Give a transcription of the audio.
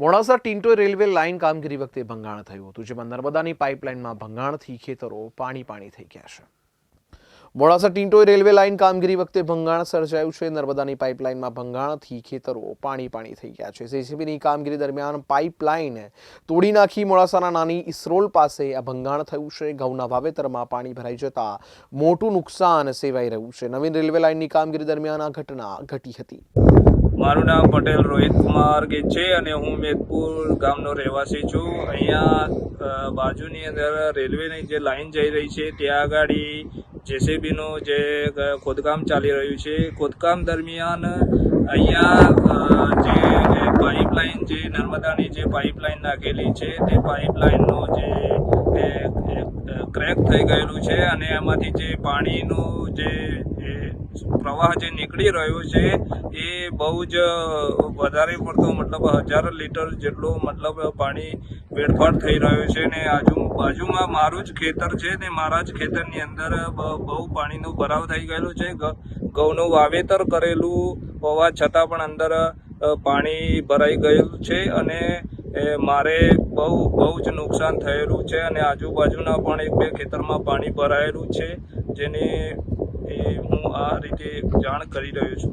Modasa ટિન્ટોય railway line કામગીરી વખતે ભંગાણ થયું હતું, જેમાં નર્મદાની પાઇપલાઇનમાં ભંગાણથી ખેતરો પાણી પાણી થઈ ગયા છે. મોડાસા ટિન્ટોય રેલવે લાઇન કામગીરી વખતે ભંગાણ સર્જાયું છે, નર્મદાની પાઇપલાઇનમાં ભંગાણથી ખેતરો પાણી પાણી થઈ ગયા છે. જેસીબીની કામગીરી દરમિયાન પાઇપલાઇન તોડી નાખી મોડાસાના નાની ઇસરોલ પાસે આ ભંગાણ થયું છે. ઘઉંના વાવેતરમાં પાણી ભરાઈ જતા મોટું નુકસાન સેવાઈ રહ્યું છે. નવીન રેલવે લાઇનની કામગીરી દરમિયાન આ ઘટના ઘટી હતી. મારું નામ પટેલ રોહિત કુમાર કે છે અને હું મેદપુર ગામનો રહેવાસી છું. અહીંયા બાજુની અંદર રેલવેની જે લાઈન જઈ રહી છે, ત્યાં આગળ જેસીબીનું જે ખોદકામ ચાલી રહ્યું છે. ખોદકામ દરમિયાન અહીંયા જે પાઇપલાઇન જે નર્મદાની જે પાઇપલાઇન નાખેલી છે, તે પાઇપલાઇનનો જે ક્રેક થઈ ગયેલું છે અને એમાંથી જે પાણીનું જે પ્રવાહ જે નીકળી રહ્યો છે, એ બહુ જ વધારે પડતો મતલબ હજાર લીટર જેટલું મતલબ પાણી વેડફાટ થઈ રહ્યો છે ને આજુ, બાજુમાં મારું જ ખેતર છે ને મારા જ ખેતરની અંદર બહુ પાણીનો ભરાવ થઈ ગયેલો છે. ઘઉંનું વાવેતર કરેલું હોવા છતાં પણ અંદર પાણી ભરાઈ ગયેલું છે અને, એ, મારે બહુ બહુ જ નુકસાન થયેલું છે અને આજુબાજુના પણ એક બે ખેતરમાં પાણી ભરાયેલું છે, જેને એ હું આ રીતે જાણ કરી રહ્યો છું.